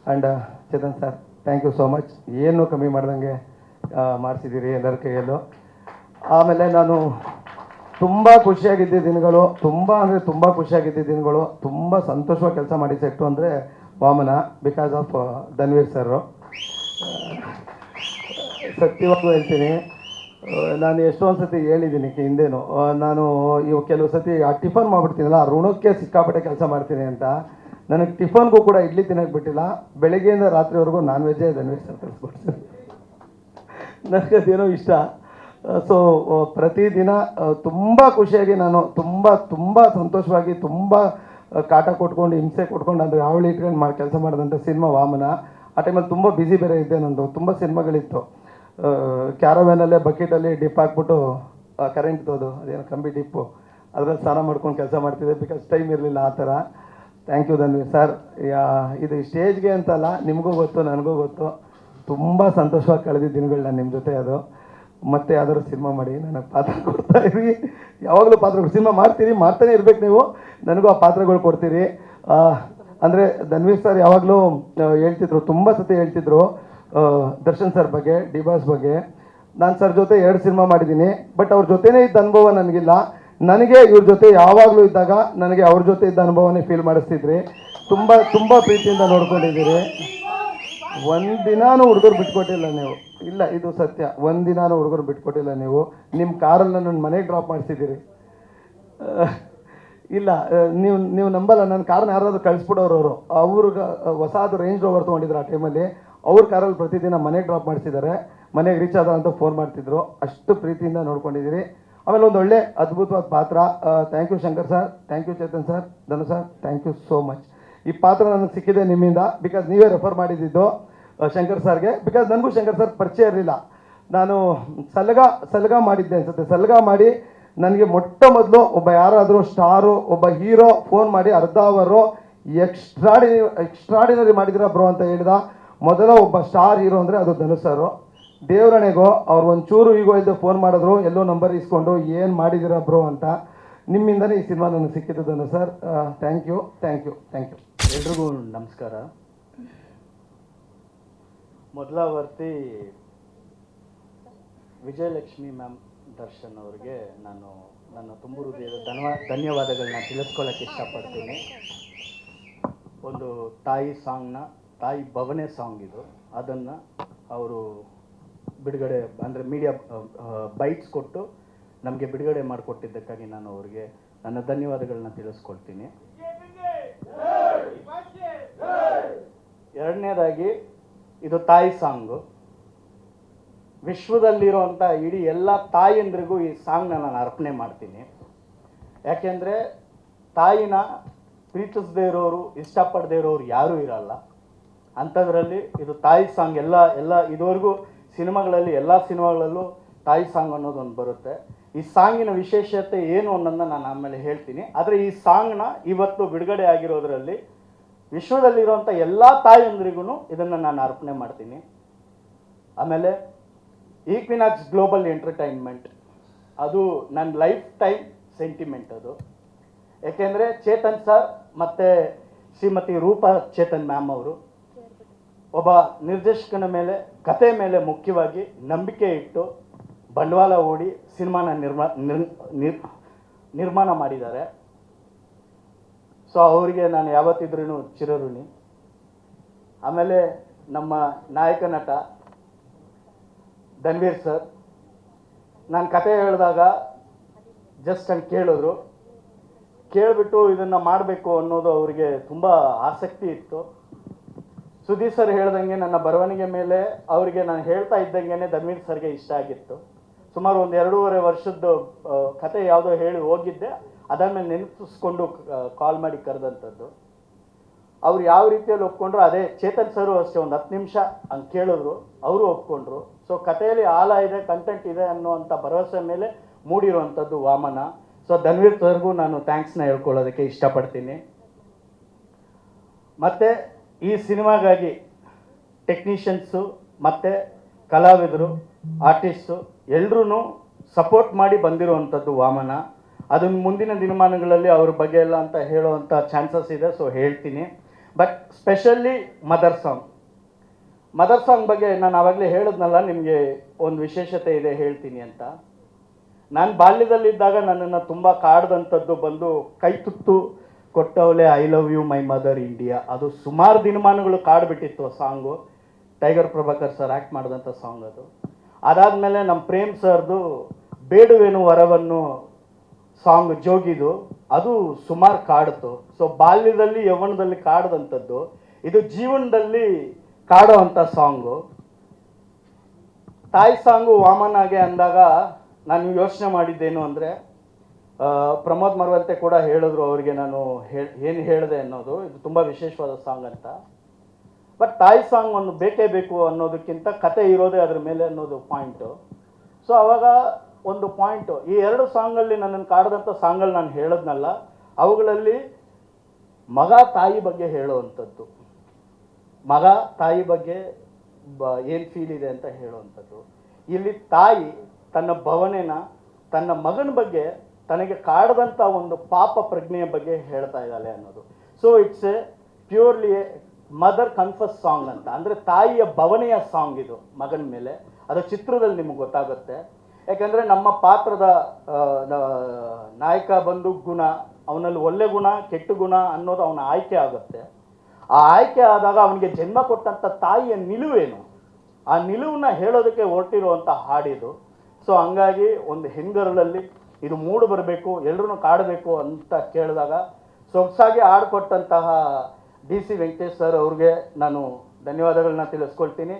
And Chetan sir thank you so much ಏನು ಕಮ್ಮಿ ಮಾಡ್ದಂಗೆ ಮಾಡಿಸಿದ್ದೀರಿ ಎಲ್ಲರ ಕೈಯಲ್ಲೂ. ಆಮೇಲೆ ನಾನು ತುಂಬ ಖುಷಿಯಾಗಿದ್ದ ದಿನಗಳು, ತುಂಬ ಅಂದರೆ ತುಂಬ ಖುಷಿಯಾಗಿದ್ದ ದಿನಗಳು, ತುಂಬ ಸಂತೋಷವಾಗಿ ಕೆಲಸ ಮಾಡಿ ಸೆಟ್ಟು ಅಂದರೆ Vamana because of Dhanveer sir ಸತ್ಯವಾಗೂ ಹೇಳ್ತೀನಿ ನಾನು ಎಷ್ಟೊಂದು ಸತಿ ಹೇಳಿದ್ದೀನಿ ಹಿಂದೇನು. ನಾನು ಇವು ಕೆಲವು ಸತಿ ಆ ಟಿಫನ್ ಮಾಡ್ಬಿಡ್ತೀನಲ್ಲ, ಆ ಋಣಕ್ಕೆ ಸಿಕ್ಕಾಪಟ್ಟೆ ಕೆಲಸ ಮಾಡ್ತೀನಿ ಅಂತ. ನನಗೆ ಟಿಫನ್ಗೂ ಕೂಡ ಇಡ್ಲಿ ತಿನ್ನಕ್ಕೆ ಬಿಟ್ಟಿಲ್ಲ. ಬೆಳಗ್ಗೆಯಿಂದ ರಾತ್ರಿವರೆಗೂ ನಾನ್ ವೆಜ್ಜೇ ವೆಜ್ ಸರ್ ಕಳಿಸ್ಕೊಡ್ತೀನಿ. ನನಗೆ ಅದೇನೋ ಇಷ್ಟ. ಸೊ ಪ್ರತಿದಿನ ತುಂಬ ಖುಷಿಯಾಗಿ ನಾನು ತುಂಬ ತುಂಬ ಸಂತೋಷವಾಗಿ ತುಂಬ ಕಾಟ ಕೊಟ್ಕೊಂಡು, ಹಿಂಸೆ ಕೊಟ್ಕೊಂಡು, ಅಂದರೆ ಅವಳಿ ಇಟ್ಕೊಂಡು ಮಾಡಿ ಕೆಲಸ ಮಾಡಿದಂಥ ಸಿನಿಮಾ ವಾಮನ, ಆ ಟೈಮಲ್ಲಿ ತುಂಬ ಬ್ಯುಸಿ ಬೇರೆ ಇದ್ದೆ ನಂದು. ತುಂಬ ಸಿನಿಮಾಗಳಿತ್ತು. ಕ್ಯಾರವ್ಯಾನಲ್ಲೇ ಬಕೆಟಲ್ಲಿ ಡಿಪ್ ಹಾಕ್ಬಿಟ್ಟು ಕರೆಂಟ್ ತೋದು. ಅದೇನು ಕಂಬಿ ಡಿಪ್ಪು ಅದರಲ್ಲಿ ಸ್ನಾನ ಮಾಡ್ಕೊಂಡು ಕೆಲಸ ಮಾಡ್ತಿದ್ದೆ. ಬಿಕಾಸ್ ಟೈಮ್ ಇರಲಿಲ್ಲ ಆ ಥರ. ಥ್ಯಾಂಕ್ ಯು ಧನ್ವಿ ಸರ್ ಇದು ಸ್ಟೇಜ್ಗೆ ಅಂತಲ್ಲ, ನಿಮಗೂ ಗೊತ್ತು, ನನಗೂ ಗೊತ್ತು. ತುಂಬ ಸಂತೋಷವಾಗಿ ಕಳೆದ ದಿನಗಳು ನಾನು ನಿಮ್ಮ ಜೊತೆ ಅದು. ಮತ್ತೆ ಯಾವ್ದಾದ್ರು ಸಿನಿಮಾ ಮಾಡಿ, ನನಗೆ ಪಾತ್ರ ಕೊಡ್ತಾ ಇರಿ. ಯಾವಾಗಲೂ ಪಾತ್ರ ಸಿನಿಮಾ ಮಾಡ್ತೀರಿ, ಮಾಡ್ತಾನೆ ಇರ್ಬೇಕು ನೀವು. ನನಗೂ ಆ ಪಾತ್ರಗಳು ಕೊಡ್ತೀರಿ. ಅಂದರೆ ಧನ್ವೀರ್ ಸರ್ ಯಾವಾಗಲೂ ಹೇಳ್ತಿದ್ರು, ತುಂಬ ಸತಿ ಹೇಳ್ತಿದ್ರು. ದರ್ಶನ್ ಸರ್ ಬಗ್ಗೆ, ಡಿಬಾಸ್ ಬಗ್ಗೆ. ನಾನು ಸರ್ ಜೊತೆ ಎರಡು ಸಿನಿಮಾ ಮಾಡಿದ್ದೀನಿ, ಬಟ್ ಅವ್ರ ಜೊತೆನೇ ಇದ್ದ ಅನುಭವ ನನಗಿಲ್ಲ. ನನಗೆ ಇವ್ರ ಜೊತೆ ಯಾವಾಗಲೂ ಇದ್ದಾಗ ನನಗೆ ಅವ್ರ ಜೊತೆ ಇದ್ದ ಅನುಭವನೇ ಫೀಲ್ ಮಾಡಿಸ್ತಿದ್ರಿ. ತುಂಬ ತುಂಬ ಪ್ರೀತಿಯಿಂದ ನೋಡ್ಕೊಂಡಿದ್ದೀರಿ. ಒಂದಿನಾನು ಹುಡುಗರು ಬಿಟ್ಕೊಟ್ಟಿಲ್ಲ ನೀವು. ಇಲ್ಲ, ಇದು ಸತ್ಯ. ಒಂದಿನಾನು ಹುಡುಗರು ಬಿಟ್ಕೊಟ್ಟಿಲ್ಲ ನೀವು. ನಿಮ್ಮ ಕಾರಲ್ಲಿ ನನ್ನ ಮನೆಗೆ ಡ್ರಾಪ್ ಮಾಡಿಸಿದ್ದೀರಿ. ಇಲ್ಲ ನೀವು ನೀವು ನಂಬಲ್ಲ. ನನ್ನ ಕಾರನ್ನ ಯಾರಾದರೂ ಕಳಿಸ್ಬಿಡೋರು ಅವರು. ಅವ್ರಿಗೆ ಹೊಸದು ರೇಂಜ್ ರೋವರ್ ತೊಗೊಂಡಿದ್ರು ಆ ಟೈಮಲ್ಲಿ ಅವ್ರ ಕಾರಲ್ಲಿ ಪ್ರತಿದಿನ ಮನೆಗೆ ಡ್ರಾಪ್ ಮಾಡಿಸಿದ್ದಾರೆ ಮನೆಗೆ ರೀಚ್ ಆದ ಅಂತ ಫೋನ್ ಮಾಡ್ತಿದ್ರು. ಅಷ್ಟು ಪ್ರೀತಿಯಿಂದ ನೋಡ್ಕೊಂಡಿದ್ದೀರಿ ಆಮೇಲೆ ಒಂದು ಒಳ್ಳೆ ಅದ್ಭುತವಾದ ಪಾತ್ರ. Thank you Shankar sir thank you Chetan sir Dhanu sir thank you so much ಈ ಪಾತ್ರ ನನಗೆ ಸಿಕ್ಕಿದೆ ನಿಮ್ಮಿಂದ ಬಿಕಾಸ್ ನೀವೇ ರೆಫರ್ ಮಾಡಿದ್ದು ಶಂಕರ್ ಸರ್ಗೆ ಬಿಕಾಸ್ ನನಗೂ ಶಂಕರ್ ಸರ್ ಪರಿಚಯ ಇರಲಿಲ್ಲ. ನಾನು ಸಲಗ ಸಲಗ ಮಾಡಿದ್ದೆ ಅನ್ಸುತ್ತೆ. ಸಲಗ ಮಾಡಿ ನನಗೆ ಮೊಟ್ಟ ಮೊದಲು ಒಬ್ಬ ಯಾರಾದರೂ ಸ್ಟಾರು ಒಬ್ಬ ಹೀರೋ ಫೋನ್ ಮಾಡಿ ಅರ್ಧ ಅವರು ಎಕ್ಸ್ಟ್ರಾಡಿ ಎಕ್ಸ್ಟ್ರಾಡಿನರಿ ಮಾಡಿದಿರ ಬ್ರೋ ಅಂತ ಹೇಳಿದ. ಮೊದಲ ಒಬ್ಬ ಸ್ಟಾರ್ ಹೀರೋ ಅಂದರೆ ಅದು ಧನುಷ್ ಸರು ದೇವರಣೆಗೋ ಅವ್ರು ಒಂಚೂರು ಈಗೋ ಇದ್ದು ಫೋನ್ ಮಾಡಿದ್ರು, ಎಲ್ಲೋ ನಂಬರ್ ಇಸ್ಕೊಂಡು, ಏನು ಮಾಡಿದಿರ ಬ್ರೋ ಅಂತ. ನಿಮ್ಮಿಂದನೇ ಈ ಸಿನಿಮಾ ನನಗೆ ಸಿಕ್ಕಿದ್ದು Dhanush sir thank you thank you thank you ಎಲ್ರಿಗೂ ನಮಸ್ಕಾರ. ಮೊದಲ ವರ್ತಿ ವಿಜಯಲಕ್ಷ್ಮಿ ಮ್ಯಾಮ್ ದರ್ಶನ್ ಅವ್ರಿಗೆ ನಾನು ನನ್ನ ತುಂಬ ಹೃದಯದ ಧನ್ವ, ಧನ್ಯವಾದಗಳನ್ನ ತಿಳಿಸ್ಕೊಳ್ಳೋಕ್ಕೆ ಇಷ್ಟಪಡ್ತೀನಿ. ಒಂದು ತಾಯಿ ಸಾಂಗ್ನ ತಾಯಿ ಭವನೆ ಸಾಂಗ್ ಇದು. ಅದನ್ನು ಅವರು ಬಿಡುಗಡೆ, ಅಂದರೆ ಮೀಡಿಯಾ ಬೈಟ್ಸ್ ಕೊಟ್ಟು ನಮಗೆ ಬಿಡುಗಡೆ ಮಾಡಿಕೊಟ್ಟಿದ್ದಕ್ಕಾಗಿ ನಾನು ಅವರಿಗೆ ನನ್ನ ಧನ್ಯವಾದಗಳನ್ನ ತಿಳಿಸ್ಕೊಳ್ತೀನಿ. ಎರಡನೇದಾಗಿ ಇದು ತಾಯಿ ಸಾಂಗು ವಿಶ್ವದಲ್ಲಿರುವಂಥ ಇಡೀ ಎಲ್ಲ ತಾಯಂದ್ರಿಗೂ ಈ ಸಾಂಗ್ನ ನಾನು ಅರ್ಪಣೆ ಮಾಡ್ತೀನಿ. ಯಾಕೆಂದರೆ ತಾಯಿನ ಪ್ರೀತಿಸದೇ ಇರೋರು, ಇಷ್ಟಪಡದೇ ಇರೋರು ಯಾರೂ ಇರಲ್ಲ. ಅಂಥದ್ರಲ್ಲಿ ಇದು ತಾಯಿ ಸಾಂಗ್ ಎಲ್ಲ ಎಲ್ಲ ಇದುವರೆಗೂ ಸಿನಿಮಾಗಳಲ್ಲಿ, ಎಲ್ಲ ಸಿನಿಮಾಗಳಲ್ಲೂ ತಾಯಿ ಸಾಂಗ್ ಅನ್ನೋದು ಒಂದು ಬರುತ್ತೆ. ಈ ಸಾಂಗಿನ ವಿಶೇಷತೆ ಏನು ಅನ್ನೋದನ್ನ ನಾನು ಆಮೇಲೆ ಹೇಳ್ತೀನಿ. ಆದರೆ ಈ ಸಾಂಗ್ನ ಇವತ್ತು ಬಿಡುಗಡೆ ಆಗಿರೋದ್ರಲ್ಲಿ ವಿಶ್ವದಲ್ಲಿರುವಂಥ ಎಲ್ಲ ತಾಯಂದ್ರಿಗೂ ಇದನ್ನು ನಾನು ಅರ್ಪಣೆ ಮಾಡ್ತೀನಿ. ಆಮೇಲೆ ಈಕ್ವಿನಾಕ್ಸ್ ಗ್ಲೋಬಲ್ ಎಂಟರ್ಟೈನ್ಮೆಂಟ್. ಅದು ನನ್ನ ಲೈಫ್ ಟೈಮ್ ಸೆಂಟಿಮೆಂಟ್ ಅದು. ಯಾಕೆಂದರೆ ಚೇತನ್ ಸರ್ ಮತ್ತು ಶ್ರೀಮತಿ ರೂಪಾ ಚೇತನ್ ಮ್ಯಾಮ್ ಅವರು ಒಬ್ಬ ನಿರ್ದೇಶಕನ ಮೇಲೆ, ಕತೆ ಮೇಲೆ ಮುಖ್ಯವಾಗಿ ನಂಬಿಕೆ ಇಟ್ಟು ಬಂಡವಾಳ ಓಡಿ ಸಿನಿಮಾನ ನಿರ್ಮಾ, ನಿರ್- ನಿರ್- ನಿರ್ಮಾಣ ಮಾಡಿದ್ದಾರೆ. ಸೊ, ಅವರಿಗೆ ನಾನು ಯಾವತ್ತಿದ್ರೂ ಚಿರಋಣಿ. ಆಮೇಲೆ ನಮ್ಮ ನಾಯಕ ನಟ ಧನ್ವೀರ್ ಸರ್, ನಾನು ಕತೆ ಹೇಳಿದಾಗ ಜಸ್ಟ್ ಹಂಗೆ ಕೇಳಿದ್ರು. ಕೇಳಿಬಿಟ್ಟು ಇದನ್ನು ಮಾಡಬೇಕು ಅನ್ನೋದು ಅವರಿಗೆ ತುಂಬ ಆಸಕ್ತಿ ಇತ್ತು. ಸುದೀಪ್ ಸರ್ ಹೇಳ್ದಂಗೆ ನನ್ನ ಬರವಣಿಗೆ ಮೇಲೆ ಅವರಿಗೆ ನಾನು ಹೇಳ್ತಾ ಇದ್ದಂಗೆ ಧನ್ವೀರ್ ಸರ್ಗೆ ಇಷ್ಟ ಆಗಿತ್ತು. ಸುಮಾರು ಒಂದು ಎರಡೂವರೆ ವರ್ಷದ್ದು ಕತೆ ಯಾವುದೋ ಹೇಳಿ ಹೋಗಿದ್ದೆ, ಅದಾದಮೇಲೆ ನೆನಪಿಸ್ಕೊಂಡು ಕಾಲ್ ಮಾಡಿ ಕರೆದಂಥದ್ದು. ಅವ್ರು ಯಾವ ರೀತಿಯಲ್ಲಿ ಒಪ್ಕೊಂಡ್ರು ಅದೇ ಚೇತನ್ ಸರು ಅಷ್ಟೇ, ಒಂದು ಹತ್ತು ನಿಮಿಷ ಹಂಗೆ ಕೇಳಿದ್ರು, ಅವರು ಒಪ್ಕೊಂಡ್ರು. ಸೊ ಕಥೆಯಲ್ಲಿ ಆಳ ಇದೆ ಕಂಟೆಂಟ್ ಇದೆ ಅನ್ನುವಂಥ ಭರವಸೆ ಮೇಲೆ ಮೂಡಿರುವಂಥದ್ದು ವಾಮನ. ಸೊ ಧನ್ವೀರ್ ಸರ್ಗೂ ನಾನು ಥ್ಯಾಂಕ್ಸ್ನ ಹೇಳ್ಕೊಳ್ಳೋದಕ್ಕೆ ಇಷ್ಟಪಡ್ತೀನಿ. ಮತ್ತು ಈ ಸಿನಿಮಾಗಾಗಿ ಟೆಕ್ನಿಷಿಯನ್ಸು, ಮತ್ತು ಕಲಾವಿದರು, ಆರ್ಟಿಸ್ಟು ಎಲ್ಲರೂ ಸಪೋರ್ಟ್ ಮಾಡಿ ಬಂದಿರುವಂಥದ್ದು ವಾಮನ. ಅದನ್ನು ಮುಂದಿನ ದಿನಮಾನಗಳಲ್ಲಿ ಅವ್ರ ಬಗ್ಗೆ ಎಲ್ಲ ಅಂತ ಹೇಳುವಂಥ ಚಾನ್ಸಸ್ ಇದೆ, ಸೊ ಹೇಳ್ತೀನಿ. But specially mother song. Mother song ಬಗ್ಗೆ ನಾನು ಆವಾಗಲೇ ಹೇಳಿದ್ನಲ್ಲ, ನಿಮಗೆ ಒಂದು ವಿಶೇಷತೆ ಇದೆ, ಹೇಳ್ತೀನಿ ಅಂತ. ನಾನು ಬಾಲ್ಯದಲ್ಲಿದ್ದಾಗ ನನ್ನನ್ನು ತುಂಬ ಕಾಡ್ದಂಥದ್ದು ಬಂದು ಕೈ ತುತ್ತು ಕೊಟ್ಟವಳೆ I love you my mother India ಅದು ಸುಮಾರು ದಿನಮಾನಗಳು ಕಾಡ್ಬಿಟ್ಟಿತ್ತು song. Tiger Prabhakar sir act ಮಾಡಿದಂಥ ಸಾಂಗ್ ಅದು. ಅದಾದಮೇಲೆ ನಮ್ಮ ಪ್ರೇಮ್ ಸರ್ದು ಬೇಡುವೇನು ವರವನ್ನು ಸಾಂಗ್ ಜೋಗಿದು, ಅದು ಸುಮಾರು ಕಾಡ್ತು. ಸೊ ಬಾಲ್ಯದಲ್ಲಿ, ಯೌವನದಲ್ಲಿ ಕಾಡದಂಥದ್ದು. ಇದು ಜೀವನದಲ್ಲಿ ಕಾಡೋ ಅಂಥ ಸಾಂಗು. ತಾಯಿ ಸಾಂಗು ವಾಮನಾಗೆ ಅಂದಾಗ ನಾನು ಯೋಚನೆ ಮಾಡಿದ್ದೇನು ಅಂದರೆ ಪ್ರಮೋದ್ ಮರವಂತೆ ಕೂಡ ಹೇಳಿದ್ರು ಅವರಿಗೆ ನಾನು ಏನು ಹೇಳಿದೆ ಅನ್ನೋದು. ಇದು ತುಂಬ ವಿಶೇಷವಾದ ಸಾಂಗ್ ಅಂತ. ಬಟ್ ತಾಯಿ ಸಾಂಗ್ ಒಂದು ಬೇಕೇ ಬೇಕು ಅನ್ನೋದಕ್ಕಿಂತ ಕತೆ ಇರೋದೇ ಅದ್ರ ಮೇಲೆ ಅನ್ನೋದು ಪಾಯಿಂಟು ಸೊ ಅವಾಗ ಒಂದು ಪಾಯಿಂಟು ಈ ಎರಡು ಸಾಂಗಲ್ಲಿ ನನ್ನನ್ನು ಕಾಡ್ದಂಥ ಸಾಂಗಲ್ಲಿ ನಾನು ಹೇಳದ್ನಲ್ಲ, ಅವುಗಳಲ್ಲಿ ಮಗ ತಾಯಿ ಬಗ್ಗೆ ಹೇಳುವಂಥದ್ದು. ಮಗ ತಾಯಿ ಬಗ್ಗೆ ಬ, ಏನು ಫೀಲ್ ಇದೆ ಅಂತ ಹೇಳುವಂಥದ್ದು. ಇಲ್ಲಿ ತಾಯಿ ತನ್ನ ಭವನೆನ ತನ್ನ ಮಗನ ಬಗ್ಗೆ ತನಗೆ ಕಾಡದಂಥ ಒಂದು ಪಾಪ ಪ್ರಜ್ಞೆಯ ಬಗ್ಗೆ ಹೇಳ್ತಾ ಇದ್ದಾಳೆ ಅನ್ನೋದು. So it's a purely mother confuse song ಅಂತ. ಅಂದರೆ ತಾಯಿಯ ಭವನೆಯ ಸಾಂಗ್ ಇದು, ಮಗನ ಮೇಲೆ. ಅದು ಚಿತ್ರದಲ್ಲಿ ನಿಮಗೆ ಗೊತ್ತಾಗುತ್ತೆ. ಯಾಕಂದರೆ ನಮ್ಮ ಪಾತ್ರದ ನಾಯಕ ಬಂದು ಗುಣ, ಅವನಲ್ಲಿ ಒಳ್ಳೆ ಗುಣ, ಕೆಟ್ಟ ಗುಣ ಅನ್ನೋದು ಅವನ ಆಯ್ಕೆ ಆಗುತ್ತೆ. ಆ ಆಯ್ಕೆ ಆದಾಗ ಅವನಿಗೆ ಜನ್ಮ ಕೊಟ್ಟಂಥ ತಾಯಿಯ ನಿಲುವೇನು ಆ ನಿಲುವನ್ನ ಹೇಳೋದಕ್ಕೆ ಹೊರಟಿರುವಂಥ ಹಾಡಿದು. ಸೊ ಹಂಗಾಗಿ ಒಂದು ಹೆಂಗರಳಲ್ಲಿ ಇದು ಮೂಡು ಬರಬೇಕು ಎಲ್ಲರೂ ಕಾಡಬೇಕು ಅಂತ ಕೇಳಿದಾಗ ಸೊಗಸಾಗಿ ಆಡ್ಕೊಟ್ಟಂತಹ ಡಿ ಸಿ ವೆಂಕಟೇಶ್ ಸರ್ ಅವ್ರಿಗೆ ನಾನು ಧನ್ಯವಾದಗಳನ್ನ ತಿಳಿಸ್ಕೊಳ್ತೀನಿ.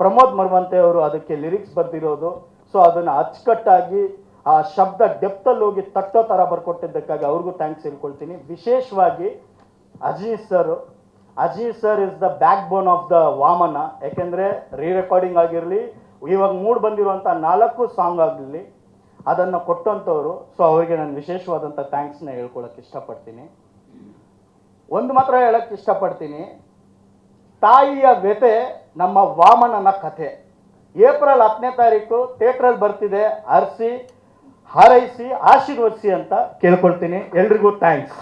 ಪ್ರಮೋದ್ ಮರ್ವಂತೆ ಅವರು ಅದಕ್ಕೆ ಲಿರಿಕ್ಸ್ ಬರೆದಿರೋದು, ಸೊ ಅದನ್ನು ಅಚ್ಚುಕಟ್ಟಾಗಿ ಆ ಶಬ್ದ ಡೆಪ್ತಲ್ಲಿ ಹೋಗಿ ತಟ್ಟೋ ಥರ ಬರ್ಕೊಟ್ಟಿದ್ದಕ್ಕಾಗಿ ಅವ್ರಿಗೂ ಥ್ಯಾಂಕ್ಸ್ ಹೇಳ್ಕೊಳ್ತೀನಿ. ವಿಶೇಷವಾಗಿ Aziz sir Aziz sir is the backbone of the Vamana, ಯಾಕೆಂದರೆ ರೀ ರೆಕಾರ್ಡಿಂಗ್ ಆಗಿರಲಿ, ಇವಾಗ ಮೂಡ್ ಬಂದಿರುವಂಥ ನಾಲ್ಕು ಸಾಂಗ್ ಆಗಲಿ ಅದನ್ನು ಕೊಟ್ಟಂಥವ್ರು ಸೊ ಅವರಿಗೆ ನಾನು ವಿಶೇಷವಾದಂಥ ಥ್ಯಾಂಕ್ಸ್ನ ಹೇಳ್ಕೊಳಕ್ಕೆ ಇಷ್ಟಪಡ್ತೀನಿ. ಒಂದು ಮಾತ್ರ ಹೇಳಕ್ಕೆ ಇಷ್ಟಪಡ್ತೀನಿ. ತಾಯಿಯ ವ್ಯತೆ ನಮ್ಮ ವಾಮನನ ಕಥೆ. ಏಪ್ರಿಲ್ ಹತ್ತನೇ ತಾರೀಕು ಥಿಯೇಟ್ರಲ್ಲಿ ಬರ್ತಿದೆ ಹರಿಸಿ ಹಾರೈಸಿ, ಆಶೀರ್ವದಿಸಿ ಅಂತ ಕೇಳ್ಕೊಳ್ತೀನಿ. ಎಲ್ರಿಗೂ ಥ್ಯಾಂಕ್ಸ್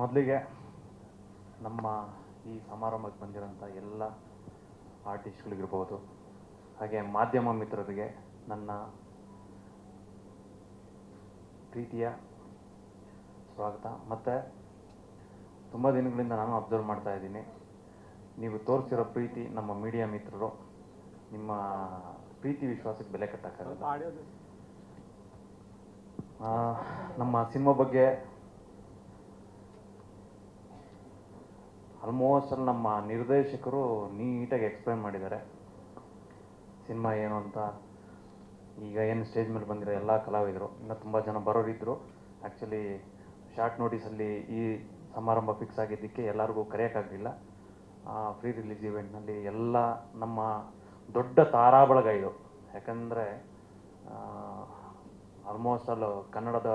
ಮೊದಲಿಗೆ ನಮ್ಮ ಈ ಸಮಾರಂಭಕ್ಕೆ ಬಂದಿರೋಂಥ ಎಲ್ಲ ಆರ್ಟಿಸ್ಟ್ಗಳಿಗಿರ್ಬೋದು ಹಾಗೆ ಮಾಧ್ಯಮ ಮಿತ್ರರಿಗೆ ನನ್ನ ಪ್ರೀತಿಯ ಸ್ವಾಗತ. ಮತ್ತು ತುಂಬ ದಿನಗಳಿಂದ ನಾನು ಅಬ್ಸರ್ವ್ ಮಾಡ್ತಾ ಇದ್ದೀನಿ. ನೀವು ತೋರಿಸಿರೋ ಪ್ರೀತಿ ನಮ್ಮ ಮೀಡಿಯಾ ಮಿತ್ರರು ನಿಮ್ಮ ಪ್ರೀತಿ ವಿಶ್ವಾಸಕ್ಕೆ ಬೆಲೆ ಕಟ್ಟಕ್ಕಾಗಲ್ಲ. ನಮ್ಮ ಸಿನಿಮಾ ಬಗ್ಗೆ ಆಲ್ಮೋಸ್ಟ್ ಅಲ್ಲಿ ನಮ್ಮ ನಿರ್ದೇಶಕರು ನೀಟಾಗಿ ಎಕ್ಸ್ಪ್ಲೈನ್ ಮಾಡಿದ್ದಾರೆ. ಸಿನಿಮಾ ಏನು ಅಂತ ಈಗ ಏನು ಸ್ಟೇಜ್ ಮೇಲೆ ಬಂದಿರೋ ಎಲ್ಲ ಕಲಾವಿದರು, ಇನ್ನು ತುಂಬ ಜನ ಬರೋರಿದ್ದರು ಆ್ಯಕ್ಚುಲಿ ಶಾರ್ಟ್ ನೋಟಿಸಲ್ಲಿ ಈ ಸಮಾರಂಭ ಫಿಕ್ಸ್ ಆಗಿದ್ದಕ್ಕೆ ಎಲ್ಲರಿಗೂ ಕರೆಯೋಕ್ಕಾಗಲಿಲ್ಲ. ಫ್ರೀ ರಿಲೀಸ್ ಇವೆಂಟ್ನಲ್ಲಿ ಎಲ್ಲ ನಮ್ಮ ದೊಡ್ಡ ತಾರಾಬಳಗ ಇದು ಯಾಕಂದರೆ ಆಲ್ಮೋಸ್ಟ್ ಆಲ್ ಕನ್ನಡದ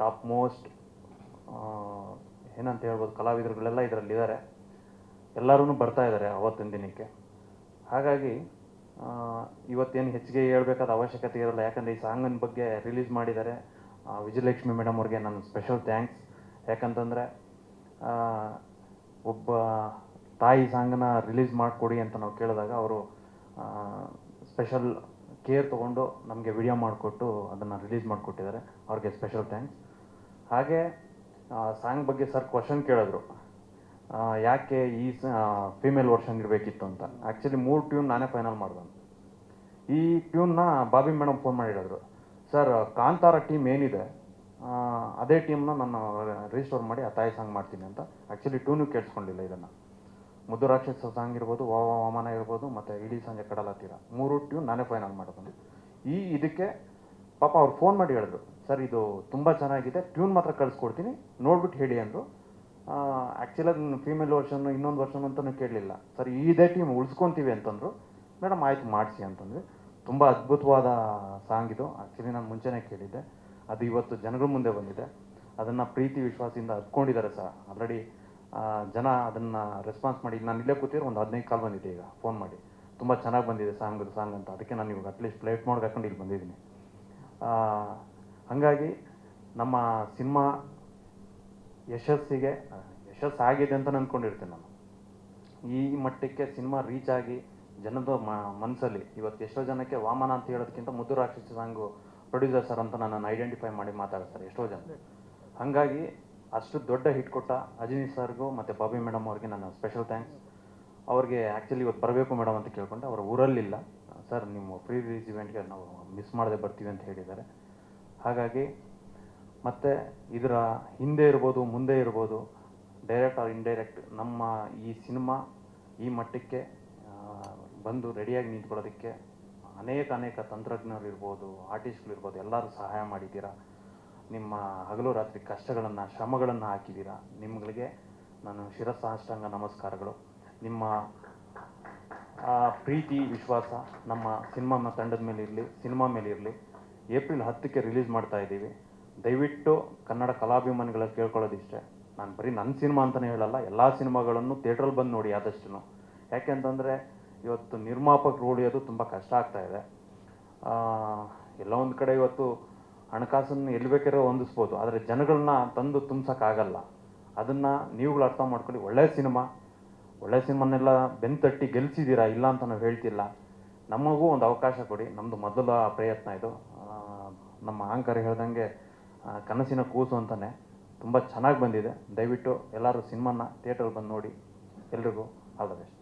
ಟಾಪ್ ಮೋಸ್ಟ್ ಏನಂತ ಹೇಳ್ಬೋದು, ಕಲಾವಿದರುಗಳೆಲ್ಲ ಇದರಲ್ಲಿದ್ದಾರೆ. ಎಲ್ಲರೂ ಬರ್ತಾ ಇದ್ದಾರೆ ಅವತ್ತಿನ ದಿನಕ್ಕೆ. ಹಾಗಾಗಿ ಇವತ್ತೇನು ಹೆಚ್ಚಿಗೆ ಹೇಳ್ಬೇಕಾದ ಅವಶ್ಯಕತೆ ಇರಲ್ಲ. ಯಾಕಂದರೆ ಈ ಸಾಂಗಿನ ಬಗ್ಗೆ ರಿಲೀಸ್ ಮಾಡಿದ್ದಾರೆ ವಿಜಯಲಕ್ಷ್ಮಿ ಮೇಡಮ್ ಅವ್ರಿಗೆ ನನ್ನ ಸ್ಪೆಷಲ್ ಥ್ಯಾಂಕ್ಸ್ ಯಾಕಂತಂದರೆ ಒಬ್ಬ ತಾಯಿ ಸಾಂಗನ್ನ ರಿಲೀಸ್ ಮಾಡಿಕೊಡಿ ಅಂತ ನಾವು ಕೇಳಿದಾಗ ಅವರು ಸ್ಪೆಷಲ್ ಕೇರ್ ತೊಗೊಂಡು ನಮಗೆ ವಿಡಿಯೋ ಮಾಡಿಕೊಟ್ಟು ಅದನ್ನು ರಿಲೀಸ್ ಮಾಡಿಕೊಟ್ಟಿದ್ದಾರೆ. ಅವ್ರಿಗೆ ಸ್ಪೆಷಲ್ ಥ್ಯಾಂಕ್ಸ್ ಹಾಗೆ ಸಾಂಗ್ ಬಗ್ಗೆ ಸರ್ ಕ್ವಶನ್ ಕೇಳಿದ್ರು. ಯಾಕೆ ಈ ಫೀಮೇಲ್ ವರ್ಷನ್ ಇರಬೇಕಿತ್ತು ಅಂತ. ಆ್ಯಕ್ಚುಲಿ ಮೂರು ಟ್ಯೂನ್ ನಾನೇ ಫೈನಲ್ ಮಾಡ್ದೆ. ಈ ಟ್ಯೂನ್ನ ಬಾಬಿ ಮೇಡಮ್ ಫೋನ್ ಮಾಡಿ ಹೇಳಿದ್ರು ಸರ್ ಕಾಂತಾರ ಟೀಮ್ ಏನಿದೆ? ಅದೇ ಟೀಮ್ನ ನಾನು ರಿಜಿಸ್ಟರ್ ಮಾಡಿ ಆ ತಾಯಿ ಸಾಂಗ್ ಮಾಡ್ತೀನಿ ಅಂತ. ಆ್ಯಕ್ಚುಲಿ ಟ್ಯೂನು ಕೇಳಿಸ್ಕೊಂಡಿಲ್ಲ ಇದನ್ನು. ಮುದ್ದು ರಾಕ್ಷಸ ಸಾಂಗ್ ಇರ್ಬೋದು, ವಾ ವಾ, ವಾಮನ ಇರ್ಬೋದು, ಮತ್ತು ಇಡೀ ಸಂಜೆ ಕಡಲ ತೀರ. ಮೂರು ಟ್ಯೂನ್ ನಾನೇ ಫೈನಲ್ ಮಾಡ್ಕೊಂಡು ಈ ಇದಕ್ಕೆ ಪಾಪ ಅವ್ರು ಫೋನ್ ಮಾಡಿ ಹೇಳಿದ್ರು. ಸರ್ ಇದು ತುಂಬ ಚೆನ್ನಾಗಿದೆ. ಟ್ಯೂನ್ ಮಾತ್ರ ಕಳಿಸ್ಕೊಡ್ತೀನಿ. ನೋಡ್ಬಿಟ್ಟು ಹೇಳಿ ಅಂದರು. ಆ್ಯಕ್ಚುಲಿ ಅದನ್ನ ಫೀಮೇಲ್ ವರ್ಷನ್ ಇನ್ನೊಂದು ವರ್ಷನ್ ಅಂತಲೂ ಕೇಳಲಿಲ್ಲ. ಸರ್, ಇದೇ ಟೀಮ್ ಉಳಿಸ್ಕೊತೀವಿ ಅಂತಂದರು ಮೇಡಮ್ ಆಯ್ತು, ಮಾಡಿಸಿ ಅಂತಂದ್ವಿ. ತುಂಬ ಅದ್ಭುತವಾದ ಸಾಂಗ್ ಇದು. ಆ್ಯಕ್ಚುಲಿ ನಾನು ಮುಂಚೆನೇ ಕೇಳಿದ್ದೆ. ಅದು ಇವತ್ತು ಜನಗಳ ಮುಂದೆ ಬಂದಿದೆ. ಅದನ್ನು ಪ್ರೀತಿ, ವಿಶ್ವಾಸದಿಂದ ಹತ್ಕೊಂಡಿದ್ದಾರೆ ಸರ್. ಆಲ್ರೆಡಿ ಜನ ಅದನ್ನು ರೆಸ್ಪಾನ್ಸ್ ಮಾಡಿ, ನಾನು ಇಲ್ಲೇ ಕೂತಿರೋ ಒಂದು ಹದಿನೈದು ಕಾಲ್ ಬಂದಿದೆ ಈಗ ಫೋನ್ ಮಾಡಿ. ತುಂಬ ಚೆನ್ನಾಗಿ ಬಂದಿದೆ ಸಾಂಗ್ ಸಾಂಗ್ ಅಂತ. ಅದಕ್ಕೆ ನಾನು ಇವಾಗ ಅಟ್ಲೀಸ್ಟ್ ಪ್ಲೇಟ್ ಮಾಡ್ಕೊಂಡು ಇಲ್ಲಿ ಬಂದಿದ್ದೀನಿ. ಹಾಗಾಗಿ ನಮ್ಮ ಸಿನಿಮಾ ಯಶಸ್ಸಿಗೆ ಯಶಸ್ಸು ಆಗಿದೆ ಅಂತ ಅಂದ್ಕೊಂಡಿರ್ತೀನಿ ನಾನು. ಈ ಮಟ್ಟಕ್ಕೆ ಸಿನಿಮಾ ರೀಚ್ ಆಗಿ ಜನದ ಮನಸ್ಸಲ್ಲಿ ಇವತ್ತು ಎಷ್ಟೋ ಜನಕ್ಕೆ ವಾಮನ ಅಂತ ಹೇಳೋದಕ್ಕಿಂತ ಮುದ್ದು ರಾಕ್ಷಸ ಸಾಂಗು ಪ್ರೊಡ್ಯೂಸರ್ ಸರ್ ಅಂತ ನನ್ನನ್ನು ಐಡೆಂಟಿಫೈ ಮಾಡಿ ಮಾತಾಡ್ತಾರೆ ಎಷ್ಟೋ ಜನ. ಹಾಗಾಗಿ ಅಷ್ಟು ದೊಡ್ಡ ಹಿಟ್ ಕೊಟ್ಟ ಅಜಿನಿ ಸರ್ಗೂ ಮತ್ತು ಬಾಬಿ ಮೇಡಮ್ ಅವ್ರಿಗೆ ನನ್ನ ಸ್ಪೆಷಲ್ ಥ್ಯಾಂಕ್ಸ್ ಅವ್ರಿಗೆ ಆ್ಯಕ್ಚುಲಿ ಇವತ್ತು ಬರಬೇಕು ಮೇಡಮ್ ಅಂತ ಕೇಳ್ಕೊಂಡೆ ಅವರು ಊರಲ್ಲಿಲ್ಲ. ಸರ್ ನಿಮ್ಮ ಪ್ರೀ ರಿಲೀಸ್ ಇವೆಂಟ್ಗೆ ನಾವು ಮಿಸ್ ಮಾಡದೆ ಬರ್ತೀವಿ ಅಂತ ಹೇಳಿದ್ದಾರೆ. ಹಾಗಾಗಿ ಮತ್ತು ಇದರ ಹಿಂದೆ ಇರ್ಬೋದು, ಮುಂದೆ ಇರ್ಬೋದು ಡೈರೆಕ್ಟ್ ಆರ್ ಇಂಡೈರೆಕ್ಟ್ ನಮ್ಮ ಈ ಸಿನಿಮಾ ಈ ಮಟ್ಟಕ್ಕೆ ಬಂದು ರೆಡಿಯಾಗಿ ನಿಂತ್ಕೊಳ್ಳೋದಕ್ಕೆ ಅನೇಕ ಅನೇಕ ತಂತ್ರಜ್ಞರು ಇರ್ಬೋದು ಆರ್ಟಿಸ್ಟ್ಗಳಿರ್ಬೋದು ಎಲ್ಲರೂ ಸಹಾಯ ಮಾಡಿದ್ದೀರಾ? ನಿಮ್ಮ ಹಗಲು ರಾತ್ರಿ ಕಷ್ಟಗಳನ್ನು, ಶ್ರಮಗಳನ್ನು ಹಾಕಿದ್ದೀರಾ? ನಿಮ್ಗಳಿಗೆ ನಾನು ಶಿರಸಾಷ್ಟಾಂಗ ನಮಸ್ಕಾರಗಳು. ನಿಮ್ಮ ಪ್ರೀತಿ, ವಿಶ್ವಾಸ ನಮ್ಮ ಸಿನಿಮಾ ತಂಡದ ಮೇಲೆ ಇರಲಿ, ಸಿನಿಮಾ ಮೇಲೆ ಇರಲಿ, ಏಪ್ರಿಲ್ ಹತ್ತಕ್ಕೆ ರಿಲೀಸ್ ಮಾಡ್ತಾ ಇದ್ದೀವಿ. ದಯವಿಟ್ಟು ಕನ್ನಡ ಕಲಾಭಿಮಾನಿಗಳ ಕೇಳ್ಕೊಳ್ಳೋದಿಷ್ಟೇ. ನಾನು ಬರೀ ನನ್ನ ಸಿನಿಮಾ ಅಂತಲೇ ಹೇಳಲ್ಲ, ಎಲ್ಲ ಸಿನಿಮಾಗಳನ್ನು ಥಿಯೇಟ್ರಲ್ಲಿ ಬಂದು ನೋಡಿ ಆದಷ್ಟು ಯಾಕೆಂತಂದರೆ ಇವತ್ತು ನಿರ್ಮಾಪಕರು ಉಳಿಯೋದು ತುಂಬ ಕಷ್ಟ ಆಗ್ತಾ ಇದೆ. ಎಲ್ಲ ಒಂದು ಕಡೆ ಇವತ್ತು ಹಣಕಾಸನ್ನು ಎಲ್ಲಿ ಬೇಕಾದ್ರೂ ಹೊಂದಿಸ್ಬೋದು, ಆದರೆ ಜನಗಳನ್ನ ತಂದು ತುಂಬಿಸೋಕ್ಕಾಗಲ್ಲ. ಅದನ್ನು ನೀವುಗಳು ಅರ್ಥ ಮಾಡ್ಕೊಳ್ಳಿ ಒಳ್ಳೆಯ ಸಿನಿಮಾ ಒಳ್ಳೆಯ ಸಿನಿಮಾನೆಲ್ಲ ಬೆನ್ ತಟ್ಟಿ ಗೆಲ್ಸಿದ್ದೀರಾ ಇಲ್ಲ ಅಂತ ನಾವು ಹೇಳ್ತಿಲ್ಲ. ನಮಗೂ ಒಂದು ಅವಕಾಶ ಕೊಡಿ ನಮ್ಮದು ಮೊದಲ ಪ್ರಯತ್ನ ಇದು. ನಮ್ಮ ಆಂಕರ್ ಹೇಳ್ದಂಗೆ ಕನಸಿನ ಕೂಸು ಅಂತಾನೆ ತುಂಬ ಚೆನ್ನಾಗಿ ಬಂದಿದೆ. ದಯವಿಟ್ಟು ಎಲ್ಲರೂ ಸಿನಿಮಾನ ಥಿಯೇಟರ್ ಬಂದು ನೋಡಿ. ಎಲ್ರಿಗೂ all the best